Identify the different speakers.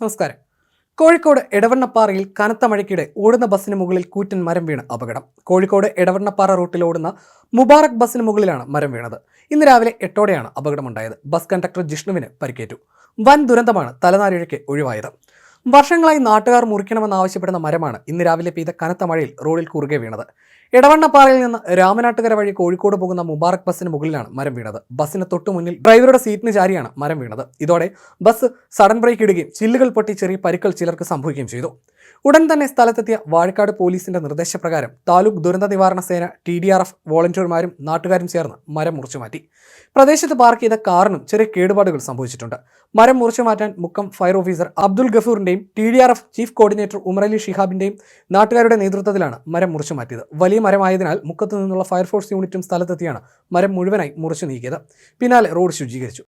Speaker 1: നമസ്കാരം. കോഴിക്കോട് എടവണ്ണപ്പാറയിൽ കനത്ത മഴയ്ക്കിടെ ഓടുന്ന ബസ്സിന് മുകളിൽ കൂറ്റൻ മരം വീണ് അപകടം. കോഴിക്കോട് എടവണ്ണപ്പാറ റൂട്ടിൽ ഓടുന്ന മുബാറക് ബസ്സിന് മുകളിലാണ് മരം വീണത്. ഇന്ന് രാവിലെ എട്ടോടെയാണ് അപകടമുണ്ടായത്. ബസ് കണ്ടക്ടർ ജിഷ്ണുവിന് പരിക്കേറ്റു. വൻ ദുരന്തമാണ് തലനാരിഴയ്ക്ക് ഒഴിവായത്. വർഷങ്ങളായി നാട്ടുകാർ മുറിക്കണമെന്നാവശ്യപ്പെടുന്ന മരമാണ് ഇന്ന് രാവിലെ പെയ്ത കനത്ത മഴയിൽ റോഡിൽ കുറുകെ വീണത്. എടവണ്ണപ്പാറയിൽ നിന്ന് രാമനാട്ടുകര വഴി കോഴിക്കോട് പോകുന്ന മുബാറക് ബസ്സിന് മുകളിലാണ് മരം വീണത്. ബസ്സിന് തൊട്ടു മുന്നിൽ ഡ്രൈവറുടെ സീറ്റിന് ചാരിയാണ് മരം വീണത്. ഇതോടെ ബസ് സഡൻ ബ്രേക്ക് ഇടുകയും ചില്ലുകൾ പൊട്ടി ചെറിയ പരിക്കൾ ചിലർക്ക് സംഭവിക്കുകയും ചെയ്തു. ഉടൻ തന്നെ സ്ഥലത്തെത്തിയ വാഴക്കാട് പോലീസിന്റെ നിർദ്ദേശപ്രകാരം താലൂക്ക് ദുരന്ത നിവാരണ സേന ടി ഡി ആർ എഫ് വോളണ്ടിയർമാരും നാട്ടുകാരും ചേർന്ന് മരം മുറിച്ചു മാറ്റി. പ്രദേശത്ത് പാർക്ക് ചെയ്ത കാറിനും ചെറിയ കേടുപാടുകൾ സംഭവിച്ചിട്ടുണ്ട്. മരം മുറിച്ചു മാറ്റാൻ Mukkam fire officer Abdul ഗഫൂറിന്റെയും T D R F chief coordinator Umarali ഷിഹാബിന്റെയും നാട്ടുകാരുടെ നേതൃത്വത്തിലാണ് മരം മുറിച്ചു മാറ്റിയത്. വലിയ മരമായതിനാൽ മുക്കത്ത് നിന്നുള്ള ഫയർഫോഴ്സ് യൂണിറ്റും സ്ഥലത്തെത്തിയാണ് മരം മുഴുവനായി മുറിച്ചു നീക്കിയത്. പിന്നാലെ റോഡ് ശുചീകരിച്ചു.